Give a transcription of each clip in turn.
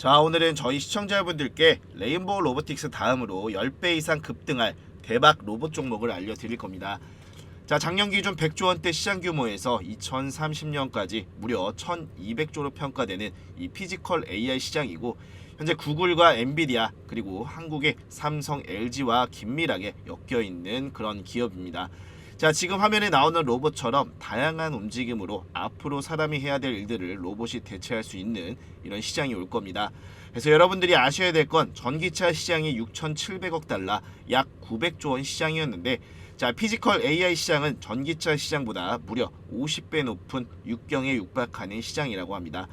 자 오늘은 저희 시청자분들께 레인보우 로보틱스 다음으로 10배 이상 급등할 대박 로봇 종목을 알려드릴 겁니다. 자 작년 기준 100조 원대 시장 규모에서 2030년까지 무려 1200조로 평가되는 이 피지컬 AI 시장이고 현재 구글과 엔비디아 그리고 한국의 삼성, LG와 긴밀하게 엮여 있는 그런 기업입니다. 자 지금 화면에 나오는 로봇처럼 다양한 움직임으로 앞으로 사람이 해야 될 일들을 로봇이 대체할 수 있는 이런 시장이 올 겁니다. 그래서 여러분들이 아셔야 될 건 전기차 시장이 6,700억 달러, 약 900조 원 시장이었는데 자 피지컬 AI 시장은 전기차 시장보다 무려 50배 높은 육경에 육박하는 시장이라고 합니다.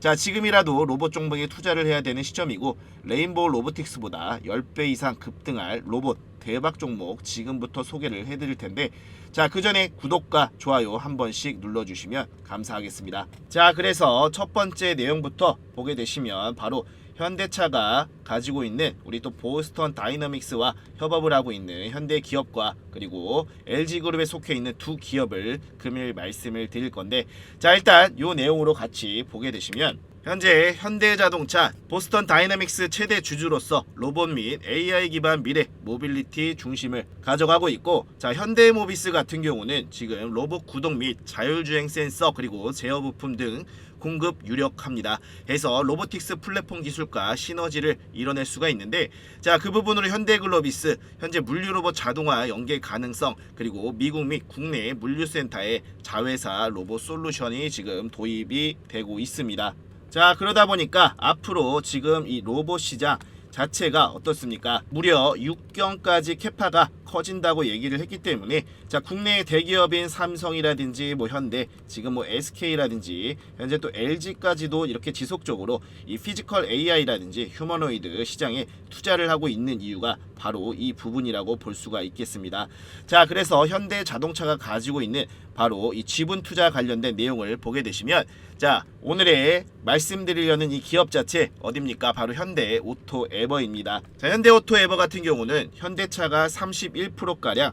자 지금이라도 로봇 종목에 투자를 해야 되는 시점이고 레인보우 로보틱스보다 10배 이상 급등할 로봇 대박 종목 지금부터 소개를 해드릴 텐데 자 그 전에 구독과 좋아요 한 번씩 눌러주시면 감사하겠습니다. 자 그래서 첫 번째 내용부터 보게 되시면 바로 현대차가 가지고 있는 우리 또 보스턴 다이너믹스와 협업을 하고 있는 현대 기업과 그리고 LG 그룹에 속해 있는 두 기업을 금일 말씀을 드릴 건데 자 일단 요 내용으로 같이 보게 되시면 현재 현대자동차 보스턴 다이나믹스 최대 주주로서 로봇 및 AI 기반 미래 모빌리티 중심을 가져가고 있고 자 현대모비스 같은 경우는 지금 로봇 구동 및 자율주행 센서 그리고 제어 부품 등 공급 유력합니다. 해서 로보틱스 플랫폼 기술과 시너지를 이뤄낼 수가 있는데 자 그 부분으로 현대글로비스 현재 물류로봇 자동화 연계 가능성 그리고 미국 및 국내 물류센터에 자회사 로봇 솔루션이 지금 도입이 되고 있습니다. 자 그러다 보니까 앞으로 지금 이 로봇 시장 자체가 어떻습니까? 무려 6경까지 캐파가 커진다고 얘기를 했기 때문에 자 국내 대기업인 삼성이라든지 뭐 현대 지금 뭐 SK라든지 현재 또 LG까지도 이렇게 지속적으로 이 피지컬 AI라든지 휴머노이드 시장에 투자를 하고 있는 이유가 바로 이 부분이라고 볼 수가 있겠습니다. 자 그래서 현대 자동차가 가지고 있는 바로 이 지분 투자 관련된 내용을 보게 되시면 자 오늘의 말씀드리려는 이 기업 자체 어딥니까 바로 현대 오토 에버입니다 자 현대 오토 에버 같은 경우는 현대차가 31% 가량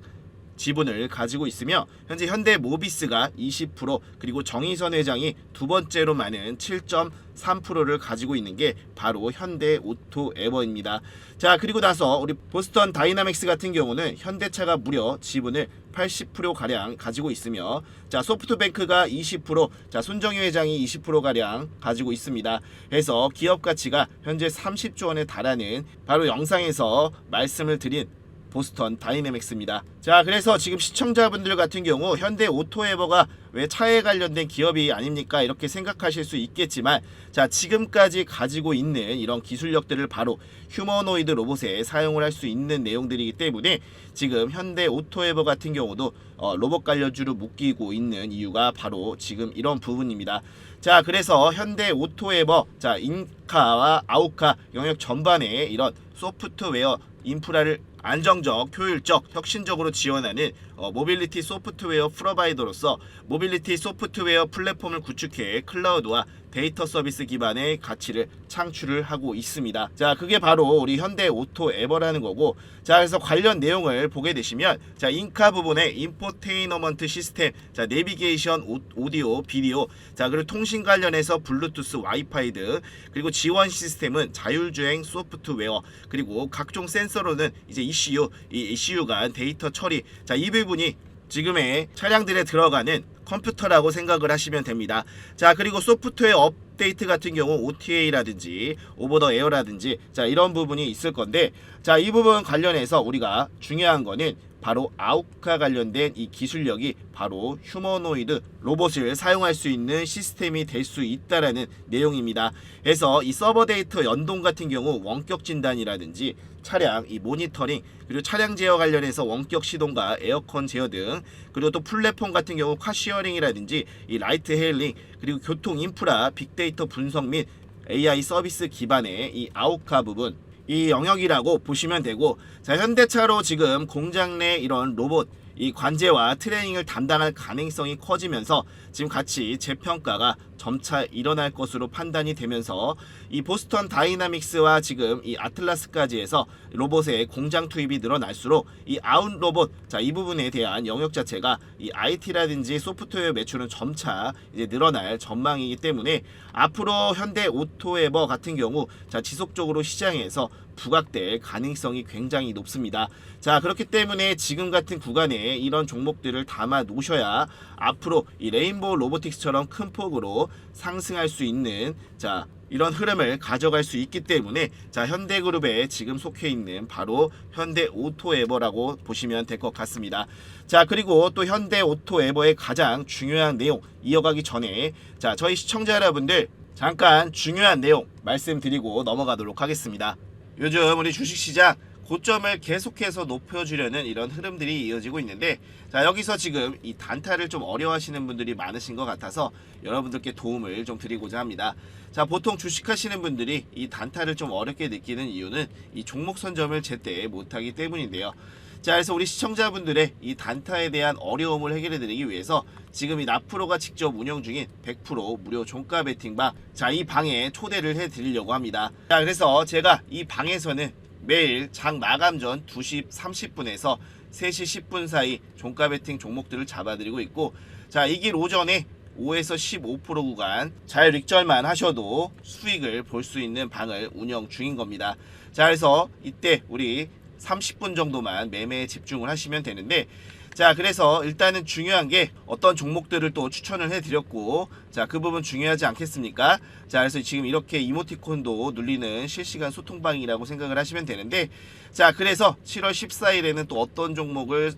지분을 가지고 있으며 현재 현대 모비스가 20% 그리고 정의선 회장이 두 번째로 많은 7.3%를 가지고 있는 게 바로 현대 오토 에버입니다. 자 그리고 나서 우리 보스턴 다이나믹스 같은 경우는 현대차가 무려 지분을 80% 가량 가지고 있으며 자 소프트뱅크가 20%자 손정희 회장이 20% 가량 가지고 있습니다. 해서 기업 가치가 현재 30조 원에 달하는 바로 영상에서 말씀을 드린 보스턴 다이내믹스입니다. 자, 그래서 지금 시청자분들 같은 경우 현대 오토에버가 왜 차에 관련된 기업이 아닙니까? 이렇게 생각하실 수 있겠지만 자, 지금까지 가지고 있는 이런 기술력들을 바로 휴머노이드 로봇에 사용을 할 수 있는 내용들이기 때문에 지금 현대 오토에버 같은 경우도 어, 로봇 관련주로 묶이고 있는 이유가 바로 지금 이런 부분입니다. 자, 그래서 현대 오토에버 자, 인카와 아우카 영역 전반에 이런 소프트웨어 인프라를 안정적, 효율적, 혁신적으로 지원하는 어, 모빌리티 소프트웨어 프로바이더로서 모빌리티 소프트웨어 플랫폼을 구축해 클라우드와 데이터 서비스 기반의 가치를 창출을 하고 있습니다. 자, 그게 바로 우리 현대 오토 에버라는 거고, 자, 그래서 관련 내용을 보게 되시면, 자, 인카 부분에 인포테이너먼트 시스템, 자, 내비게이션, 오, 오디오, 비디오, 자, 그리고 통신 관련해서 블루투스, 와이파이 등, 그리고 지원 시스템은 자율주행 소프트웨어, 그리고 각종 센서로는 이제 ECU, 이 ECU가 데이터 처리, 자, 이 부분이 지금의 차량들에 들어가는 컴퓨터라고 생각을 하시면 됩니다. 자, 그리고 소프트웨어 업데이트 같은 경우 OTA라든지 오버 더 에어라든지 자, 이런 부분이 있을 건데 자, 이 부분 관련해서 우리가 중요한 거는 바로 아우카 관련된 이 기술력이 바로 휴머노이드 로봇을 사용할 수 있는 시스템이 될 수 있다라는 내용입니다. 그래서 이 서버 데이터 연동 같은 경우 원격 진단이라든지 차량 이 모니터링 그리고 차량 제어 관련해서 원격 시동과 에어컨 제어 등 그리고 또 플랫폼 같은 경우 카시어링이라든지 이 라이트 헤일링 그리고 교통 인프라 빅데이터 분석 및 AI 서비스 기반의 이 아우카 부분 이 영역이라고 보시면 되고 자 현대차로 지금 공장 내 이런 로봇 이 관제와 트레이닝을 담당할 가능성이 커지면서 지금 같이 재평가가 점차 일어날 것으로 판단이 되면서 이 보스턴 다이나믹스와 지금 이 아틀라스까지 해서 로봇의 공장 투입이 늘어날수록 이 아웃 로봇 자 이 부분에 대한 영역 자체가 이 IT라든지 소프트웨어 매출은 점차 이제 늘어날 전망이기 때문에 앞으로 현대 오토에버 같은 경우 자 지속적으로 시장에서 부각될 가능성이 굉장히 높습니다. 자 그렇기 때문에 지금 같은 구간에 이런 종목들을 담아 놓으셔야 앞으로 이 레인보우 로보틱스처럼 큰 폭으로 상승할 수 있는 자 이런 흐름을 가져갈 수 있기 때문에 자 현대그룹에 지금 속해 있는 바로 현대 오토에버라고 보시면 될 것 같습니다. 자 그리고 또 현대 오토에버의 가장 중요한 내용 이어가기 전에 자 저희 시청자 여러분들 잠깐 중요한 내용 말씀드리고 넘어가도록 하겠습니다. 요즘 우리 주식시장 고점을 계속해서 높여주려는 이런 흐름들이 이어지고 있는데 자 여기서 지금 이 단타를 좀 어려워하시는 분들이 많으신 것 같아서 여러분들께 도움을 좀 드리고자 합니다. 자 보통 주식하시는 분들이 이 단타를 좀 어렵게 느끼는 이유는 이 종목 선점을 제때 못하기 때문인데요. 자 그래서 우리 시청자분들의 이 단타에 대한 어려움을 해결해 드리기 위해서 지금 이 나프로가 직접 운영 중인 100% 무료 종가 베팅방 자 이 방에 초대를 해 드리려고 합니다. 자 그래서 제가 이 방에서는 매일 장 마감 전 2시 30분에서 3시 10분 사이 종가 베팅 종목들을 잡아드리고 있고 자 이 길 오전에 5에서 15% 구간 잘 릭절만 하셔도 수익을 볼 수 있는 방을 운영 중인 겁니다. 자 그래서 이때 우리 30분 정도만 매매에 집중을 하시면 되는데 자 그래서 일단은 중요한 게 어떤 종목들을 또 추천을 해드렸고 자 그 부분 중요하지 않겠습니까? 자 그래서 지금 이렇게 이모티콘도 눌리는 실시간 소통방이라고 생각을 하시면 되는데 자 그래서 7월 14일에는 또 어떤 종목을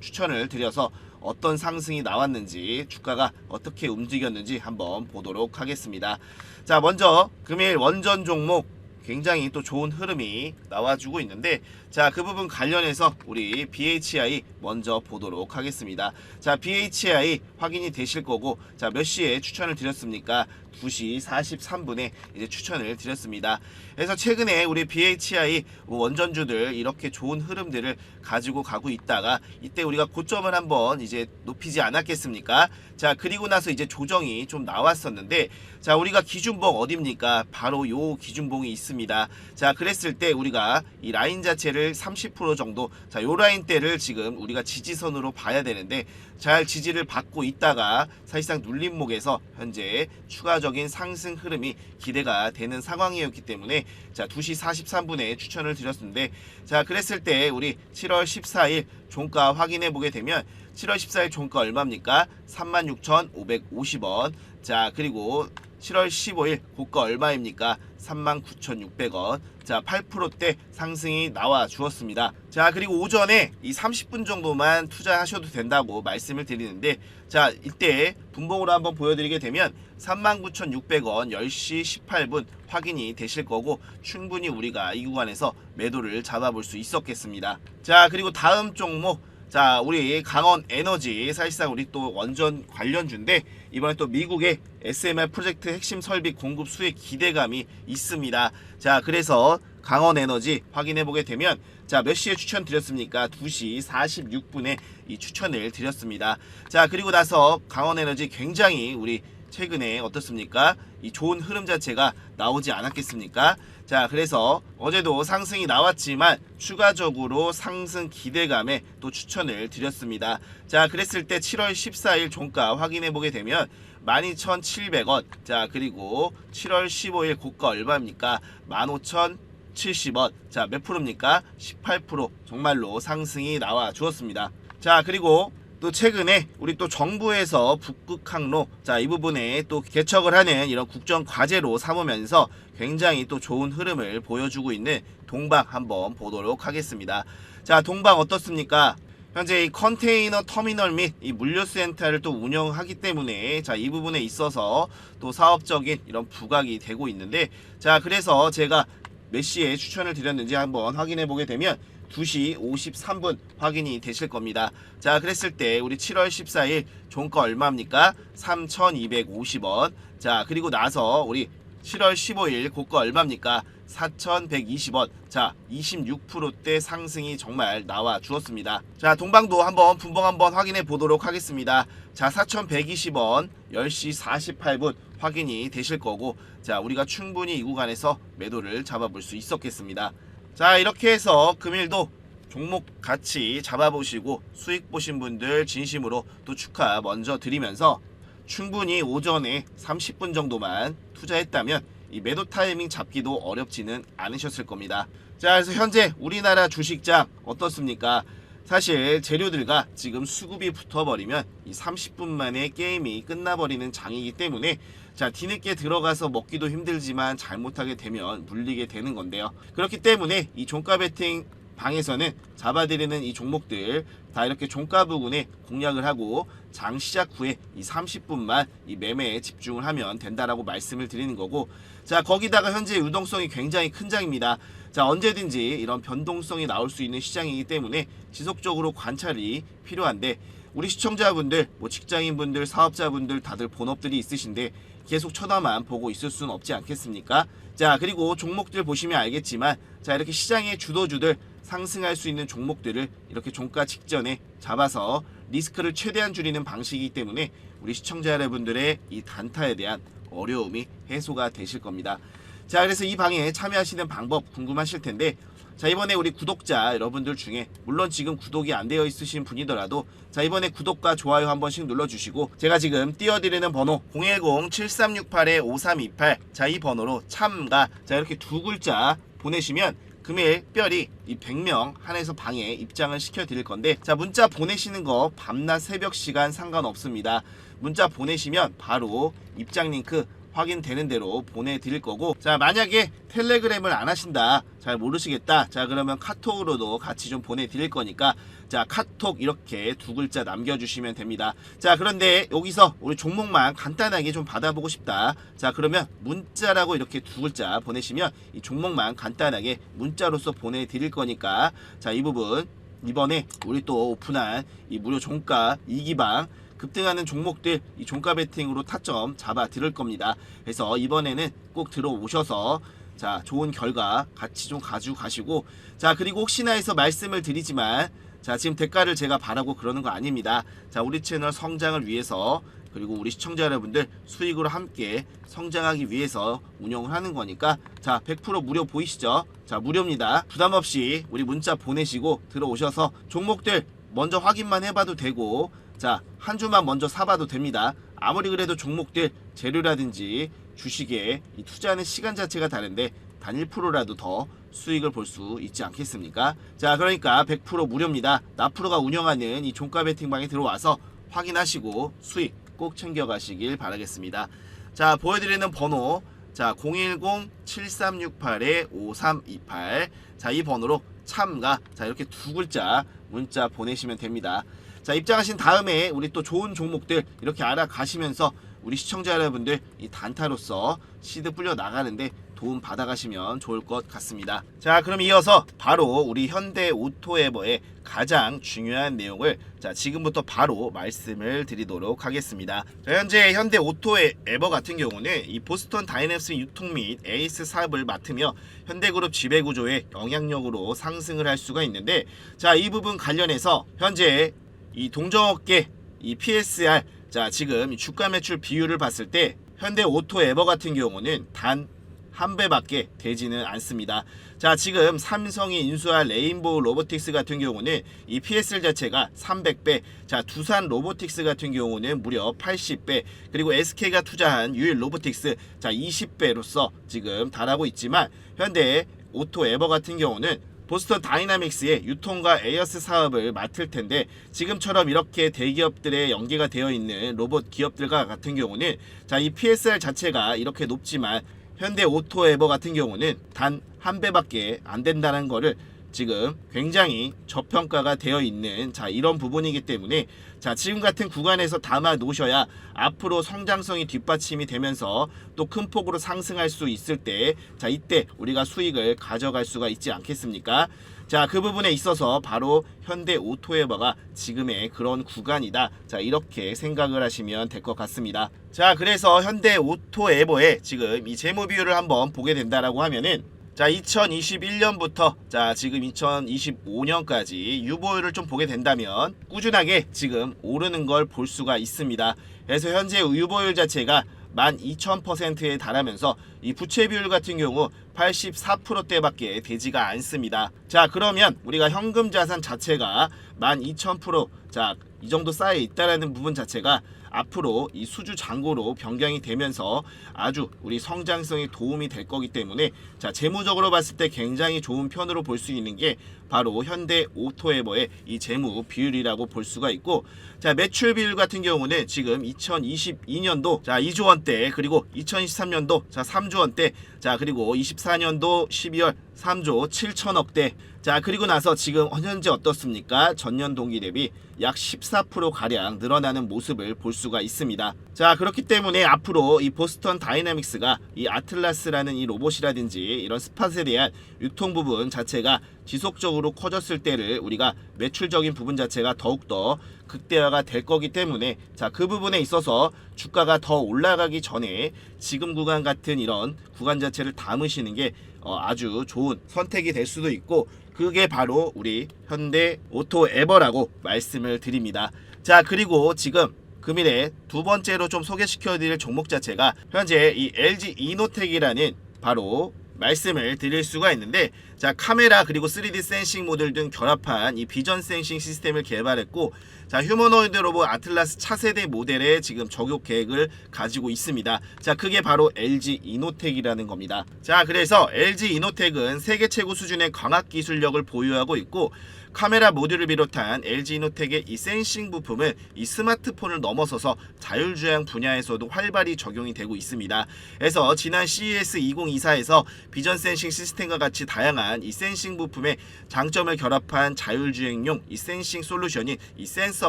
추천을 드려서 어떤 상승이 나왔는지 주가가 어떻게 움직였는지 한번 보도록 하겠습니다. 자 먼저 금일 원전 종목 굉장히 또 좋은 흐름이 나와주고 있는데 자 그 부분 관련해서 우리 BHI 먼저 보도록 하겠습니다. 자 BHI 확인이 되실 거고 자 몇 시에 추천을 드렸습니까 2시 43분에 이제 추천을 드렸습니다. 그래서 최근에 우리 BHI 원전주들 이렇게 좋은 흐름들을 가지고 가고 있다가 이때 우리가 고점을 한번 이제 높이지 않았겠습니까? 자 그리고 나서 이제 조정이 좀 나왔었는데 자 우리가 기준봉 어딥니까? 바로 요 기준봉이 있습니다. 자 그랬을 때 우리가 이 라인 자체를 30% 정도 자 요 라인대를 지금 우리가 지지선으로 봐야 되는데 잘 지지를 받고 있다가 사실상 눌림목에서 현재 추가 적인 상승 흐름이 기대가 되는 상황이었기 때문에 자 2시 43분에 추천을 드렸는데 자 그랬을 때 우리 7월 14일 종가 확인해 보게 되면 7월 14일 종가 얼마입니까? 36,550원. 자, 그리고 7월 15일 고가 얼마입니까? 39,600원. 자, 8%대 상승이 나와 주었습니다. 자, 그리고 오전에 이 30분 정도만 투자하셔도 된다고 말씀을 드리는데, 자, 이때 분봉으로 한번 보여드리게 되면 39,600원 10시 18분 확인이 되실 거고, 충분히 우리가 이 구간에서 매도를 잡아볼 수 있었겠습니다. 자, 그리고 다음 종목, 자, 우리 강원 에너지 사실상 우리 또 원전 관련주인데 이번에 또 미국의 SMR 프로젝트 핵심 설비 공급 수의 기대감이 있습니다. 자, 그래서 강원 에너지 확인해 보게 되면 자, 몇 시에 추천 드렸습니까? 2시 46분에 이 추천을 드렸습니다. 자, 그리고 나서 강원 에너지 굉장히 우리 최근에 어떻습니까? 이 좋은 흐름 자체가 나오지 않았겠습니까? 자, 그래서 어제도 상승이 나왔지만 추가적으로 상승 기대감에 또 추천을 드렸습니다. 자, 그랬을 때 7월 14일 종가 확인해 보게 되면 12,700원. 자, 그리고 7월 15일 고가 얼마입니까? 15,070원. 자, 몇 프로입니까? 18% 정말로 상승이 나와 주었습니다. 자, 그리고 또 최근에 우리 또 정부에서 북극 항로 자 이 부분에 또 개척을 하는 이런 국정 과제로 삼으면서 굉장히 또 좋은 흐름을 보여주고 있는 동방 한번 보도록 하겠습니다. 자 동방 어떻습니까? 현재 이 컨테이너 터미널 및 이 물류센터를 또 운영하기 때문에 자 이 부분에 있어서 또 사업적인 이런 부각이 되고 있는데 자 그래서 제가 몇 시에 추천을 드렸는지 한번 확인해 보게 되면 2시 53분 확인이 되실 겁니다. 자, 그랬을 때 우리 7월 14일 종가 얼마입니까? 3,250원. 자, 그리고 나서 우리 7월 15일 고가 얼마입니까? 4,120원. 자, 26%대 상승이 정말 나와 주었습니다. 자, 동방도 한번 분봉 한번 확인해 보도록 하겠습니다. 자, 4,120원 10시 48분 확인이 되실 거고 자, 우리가 충분히 이 구간에서 매도를 잡아볼 수 있었겠습니다. 자, 이렇게 해서 금일도 종목 같이 잡아보시고 수익 보신 분들 진심으로 또 축하 먼저 드리면서 충분히 오전에 30분 정도만 투자했다면 이 매도 타이밍 잡기도 어렵지는 않으셨을 겁니다. 자, 그래서 현재 우리나라 주식장 어떻습니까? 사실 재료들과 지금 수급이 붙어버리면 이 30분 만에 게임이 끝나버리는 장이기 때문에 자 뒤늦게 들어가서 먹기도 힘들지만 잘못하게 되면 물리게 되는 건데요. 그렇기 때문에 이 종가 베팅 방에서는 잡아드리는 이 종목들 다 이렇게 종가 부근에 공략을 하고 장 시작 후에 이 30분만 이 매매에 집중을 하면 된다라고 말씀을 드리는 거고 자 거기다가 현재 유동성이 굉장히 큰 장입니다. 자 언제든지 이런 변동성이 나올 수 있는 시장이기 때문에 지속적으로 관찰이 필요한데 우리 시청자분들 뭐 직장인분들 사업자분들 다들 본업들이 있으신데 계속 쳐다만 보고 있을 수는 없지 않겠습니까? 자 그리고 종목들 보시면 알겠지만 자 이렇게 시장의 주도주들 상승할 수 있는 종목들을 이렇게 종가 직전에 잡아서 리스크를 최대한 줄이는 방식이기 때문에 우리 시청자 여러분들의 이 단타에 대한 어려움이 해소가 되실 겁니다. 자 그래서 이 방에 참여하시는 방법 궁금하실 텐데 자 이번에 우리 구독자 여러분들 중에 물론 지금 구독이 안 되어 있으신 분이더라도 자 이번에 구독과 좋아요 한 번씩 눌러주시고 제가 지금 띄워드리는 번호 010-7368-5328 자 이 번호로 참가. 자 이렇게 두 글자 보내시면 금일 특별히 이 100명 한해서 방에 입장을 시켜 드릴 건데 자 문자 보내시는 거 밤낮 새벽 시간 상관없습니다. 문자 보내시면 바로 입장 링크 확인되는 대로 보내드릴 거고 자 만약에 텔레그램을 안 하신다 잘 모르시겠다 자 그러면 카톡으로도 같이 좀 보내드릴 거니까 자 카톡 이렇게 두 글자 남겨주시면 됩니다. 자 그런데 여기서 우리 종목만 간단하게 좀 받아보고 싶다. 자 그러면 문자라고 이렇게 두 글자 보내시면 이 종목만 간단하게 문자로서 보내드릴 거니까 자 이 부분 이번에 우리 또 오픈한 이 무료 종가 이기방 급등하는 종목들 이 종가 베팅으로 타점 잡아 드릴 겁니다. 그래서 이번에는 꼭 들어오셔서 자 좋은 결과 같이 좀 가지고 가시고 자 그리고 혹시나 해서 말씀을 드리지만 자 지금 대가를 제가 바라고 그러는 거 아닙니다. 자 우리 채널 성장을 위해서 그리고 우리 시청자 여러분들 수익으로 함께 성장하기 위해서 운영을 하는 거니까 자 100% 무료 보이시죠? 자 무료입니다. 부담 없이 우리 문자 보내시고 들어오셔서 종목들 먼저 확인만 해봐도 되고 자, 한 주만 먼저 사봐도 됩니다. 아무리 그래도 종목들 재료라든지 주식에 이 투자하는 시간 자체가 다른데 단 1%라도 더 수익을 볼 수 있지 않겠습니까? 자, 그러니까 100% 무료입니다. 나프로가 운영하는 이 종가 베팅방에 들어와서 확인하시고 수익 꼭 챙겨가시길 바라겠습니다. 자, 보여드리는 번호 자, 010-7368-5328 자, 이 번호로 참가 자, 이렇게 두 글자 문자 보내시면 됩니다. 자 입장하신 다음에 우리 또 좋은 종목들 이렇게 알아가시면서 우리 시청자 여러분들 이 단타로서 시드 불려 나가는데 도움 받아가시면 좋을 것 같습니다. 자 그럼 이어서 바로 우리 현대 오토에버의 가장 중요한 내용을 자 지금부터 바로 말씀을 드리도록 하겠습니다. 자, 현재 현대 오토에버 같은 경우는 이 보스턴 다이내믹스 유통 및 에이스 사업을 맡으며 현대그룹 지배구조의 영향력으로 상승을 할 수가 있는데 자 이 부분 관련해서 현재 이 동정업계 이 PSR 자 지금 이 주가 매출 비율을 봤을 때 현대 오토 에버 같은 경우는 단 한 배밖에 되지는 않습니다. 자 지금 삼성이 인수한 레인보우 로보틱스 같은 경우는 이 PSR 자체가 300배, 자 두산 로보틱스 같은 경우는 무려 80배, 그리고 SK가 투자한 유일 로보틱스 자 20배로서 지금 달하고 있지만 현대 오토 에버 같은 경우는 보스턴 다이나믹스의 유통과 에어스 사업을 맡을 텐데 지금처럼 이렇게 대기업들의 연계가 되어 있는 로봇 기업들과 같은 경우는 자 이 PSR 자체가 이렇게 높지만 현대 오토 에버 같은 경우는 단 한 배밖에 안 된다는 거를 지금 굉장히 저평가가 되어 있는 자 이런 부분이기 때문에 자 지금 같은 구간에서 담아 놓으셔야 앞으로 성장성이 뒷받침이 되면서 또 큰 폭으로 상승할 수 있을 때 자 이때 우리가 수익을 가져갈 수가 있지 않겠습니까? 자, 그 부분에 있어서 바로 현대 오토에버가 지금의 그런 구간이다. 자, 이렇게 생각을 하시면 될 것 같습니다. 자, 그래서 현대 오토에버의 지금 이 재무 비율을 한번 보게 된다라고 하면은 자, 2021년부터 자, 지금 2025년까지 유보율을 좀 보게 된다면 꾸준하게 지금 오르는 걸 볼 수가 있습니다. 그래서 현재 유보율 자체가 12,000%에 달하면서 이 부채 비율 같은 경우 84%대밖에 되지가 않습니다. 자, 그러면 우리가 현금 자산 자체가 12,000% 자, 이 정도 쌓여 있다라는 부분 자체가 앞으로 이 수주 잔고로 변경이 되면서 아주 우리 성장성에 도움이 될 거기 때문에 자 재무적으로 봤을 때 굉장히 좋은 편으로 볼 수 있는 게 바로 현대 오토에버의 이 재무 비율이라고 볼 수가 있고 자 매출 비율 같은 경우는 지금 2022년도 자 2조 원대 그리고 2023년도 자 3조 원대 자 그리고 24년도 12월 3조 7천억대 자 그리고 나서 지금 현재 어떻습니까? 전년 동기 대비 약 14% 가량 늘어나는 모습을 볼 수가 있습니다. 자 그렇기 때문에 앞으로 이 보스턴 다이나믹스가 이 아틀라스라는 이 로봇이라든지 이런 스팟에 대한 유통 부분 자체가 지속적으로 커졌을 때를 우리가 매출적인 부분 자체가 더욱더 극대화가 될 거기 때문에 자 그 부분에 있어서 주가가 더 올라가기 전에 지금 구간 같은 이런 구간 자체를 담으시는 게 어, 아주 좋은 선택이 될 수도 있고 그게 바로 우리 현대 오토 에버라고 말씀 을 드립니다. 자 그리고 지금 금일에 두 번째로 좀 소개시켜드릴 종목 자체가 현재 이 LG 이노텍이라는 바로 말씀을 드릴 수가 있는데 자 카메라 그리고 3D 센싱 모듈 등 결합한 이 비전 센싱 시스템을 개발했고 자 휴머노이드 로봇 아틀라스 차세대 모델에 지금 적용 계획을 가지고 있습니다. 자 그게 바로 LG 이노텍이라는 겁니다. 자 그래서 LG 이노텍은 세계 최고 수준의 광학 기술력을 보유하고 있고 카메라 모듈을 비롯한 LG 이노텍의 이 센싱 부품은 이 스마트폰을 넘어서서 자율주행 분야에서도 활발히 적용이 되고 있습니다. 그래서 지난 CES 2024에서 비전 센싱 시스템과 같이 다양한 이 센싱 부품의 장점을 결합한 자율주행용 이 센싱 솔루션인 이 센서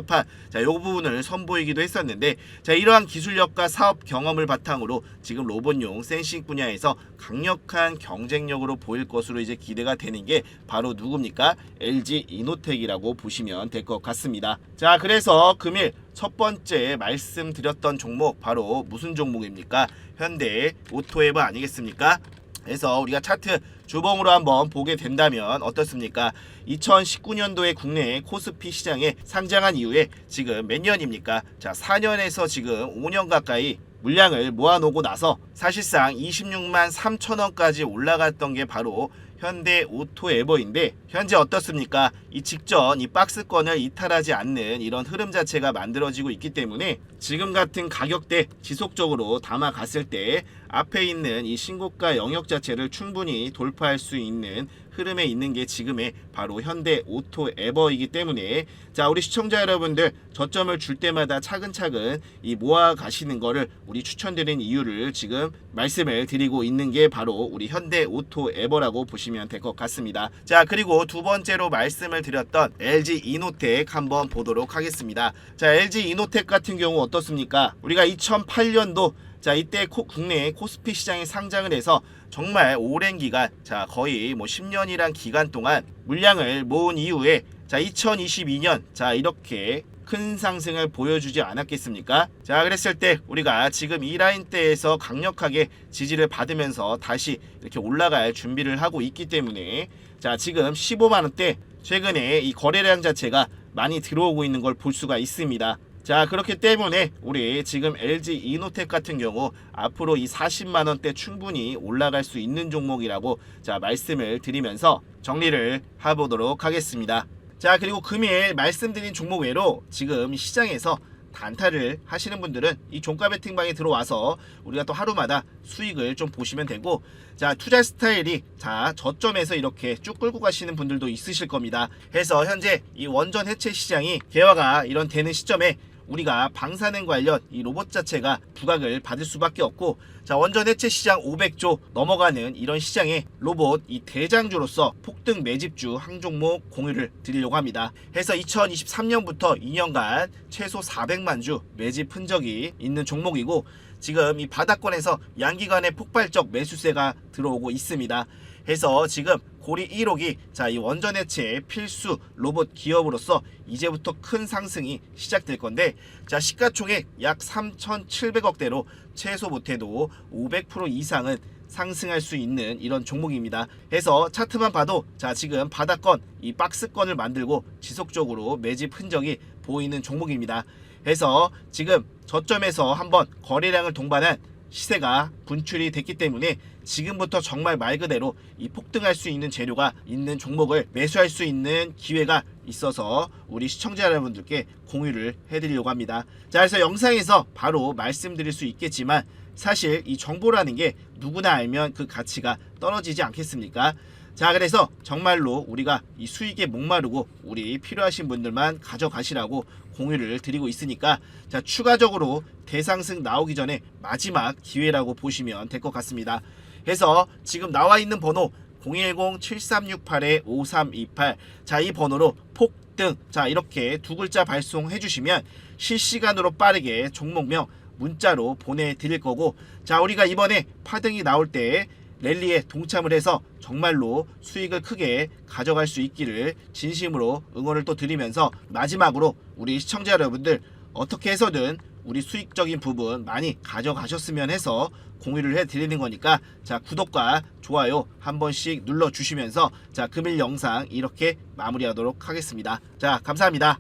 판 자, 이 부분을 선보이기도 했었는데 자, 이러한 기술력과 사업 경험을 바탕으로 지금 로봇용 센싱 분야에서 강력한 경쟁력으로 보일 것으로 이제 기대가 되는 게 바로 누굽니까? LG 이노텍이라고 보시면 될 것 같습니다. 자, 그래서 금일 첫 번째 말씀드렸던 종목 바로 무슨 종목입니까? 현대 오토에버 아니겠습니까? 그래서 우리가 차트 주봉으로 한번 보게 된다면 어떻습니까? 2019년도에 국내 코스피 시장에 상장한 이후에 지금 몇 년입니까? 자, 4년에서 지금 5년 가까이 물량을 모아놓고 나서 사실상 26만 3천 원까지 올라갔던 게 바로 현대 오토 에버인데 현재 어떻습니까? 이 직전 이 박스권을 이탈하지 않는 이런 흐름 자체가 만들어지고 있기 때문에 지금 같은 가격대 지속적으로 담아갔을 때 앞에 있는 이 신고가 영역 자체를 충분히 돌파할 수 있는 흐름에 있는 게 지금의 바로 현대 오토 에버이기 때문에 자 우리 시청자 여러분들 저점을 줄 때마다 차근차근 이 모아 가시는 거를 우리 추천드린 이유를 지금 말씀을 드리고 있는 게 바로 우리 현대 오토 에버라고 보시면 될 것 같습니다. 자 그리고 두 번째로 말씀을 드렸던 LG 이노텍 한번 보도록 하겠습니다. 자 LG 이노텍 같은 경우 어떻습니까? 우리가 2008년도 자 이때 코, 국내 코스피 시장에 상장을 해서 정말 오랜 기간 자 거의 뭐 10년이란 기간 동안 물량을 모은 이후에 자 2022년 자 이렇게 큰 상승을 보여주지 않았겠습니까? 자 그랬을 때 우리가 지금 이 라인 대에서 강력하게 지지를 받으면서 다시 이렇게 올라갈 준비를 하고 있기 때문에 자 지금 15만 원대 최근에 이 거래량 자체가 많이 들어오고 있는 걸 볼 수가 있습니다. 자 그렇기 때문에 우리 지금 LG 이노텍 같은 경우 앞으로 이 40만 원대 충분히 올라갈 수 있는 종목이라고 자 말씀을 드리면서 정리를 해보도록 하겠습니다. 자 그리고 금일 말씀드린 종목 외로 지금 시장에서 단타를 하시는 분들은 이 종가 베팅방에 들어와서 우리가 또 하루마다 수익을 좀 보시면 되고 자 투자 스타일이 자 저점에서 이렇게 쭉 끌고 가시는 분들도 있으실 겁니다. 해서 현재 이 원전 해체 시장이 개화가 이런 되는 시점에 우리가 방사능 관련 이 로봇 자체가 부각을 받을 수밖에 없고 자 원전 해체 시장 500조 넘어가는 이런 시장에 로봇 이 대장주로서 폭등 매집주 한 종목 공유를 드리려고 합니다. 해서 2023년부터 2년간 최소 400만 주 매집 흔적이 있는 종목이고 지금 이 바닥권에서 양기간의 폭발적 매수세가 들어오고 있습니다. 해서 지금 고리 1호기 자 이 원전 해체 필수 로봇 기업으로서 이제부터 큰 상승이 시작될 건데 자 시가총액 약 3,700억대로 최소 못해도 500% 이상은 상승할 수 있는 이런 종목입니다. 해서 차트만 봐도 자 지금 바닥권 이 박스권을 만들고 지속적으로 매집 흔적이 보이는 종목입니다. 해서 지금 저점에서 한번 거래량을 동반한 시세가 분출이 됐기 때문에 지금부터 정말 말 그대로 이 폭등할 수 있는 재료가 있는 종목을 매수할 수 있는 기회가 있어서 우리 시청자 여러분들께 공유를 해드리려고 합니다. 자, 그래서 영상에서 바로 말씀드릴 수 있겠지만 사실 이 정보라는 게 누구나 알면 그 가치가 떨어지지 않겠습니까? 자, 그래서 정말로 우리가 이 수익에 목마르고 우리 필요하신 분들만 가져가시라고 공유를 드리고 있으니까 자, 추가적으로 대상승 나오기 전에 마지막 기회라고 보시면 될 것 같습니다. 해서 지금 나와 있는 번호 010-7368-5328 자, 이 번호로 폭등 자, 이렇게 두 글자 발송해 주시면 실시간으로 빠르게 종목명 문자로 보내드릴 거고 자 우리가 이번에 파등이 나올 때 랠리에 동참을 해서 정말로 수익을 크게 가져갈 수 있기를 진심으로 응원을 또 드리면서 마지막으로 우리 시청자 여러분들 어떻게 해서든 우리 수익적인 부분 많이 가져가셨으면 해서 공유를 해드리는 거니까 자 구독과 좋아요 한 번씩 눌러주시면서 자 금일 영상 이렇게 마무리하도록 하겠습니다. 자 감사합니다.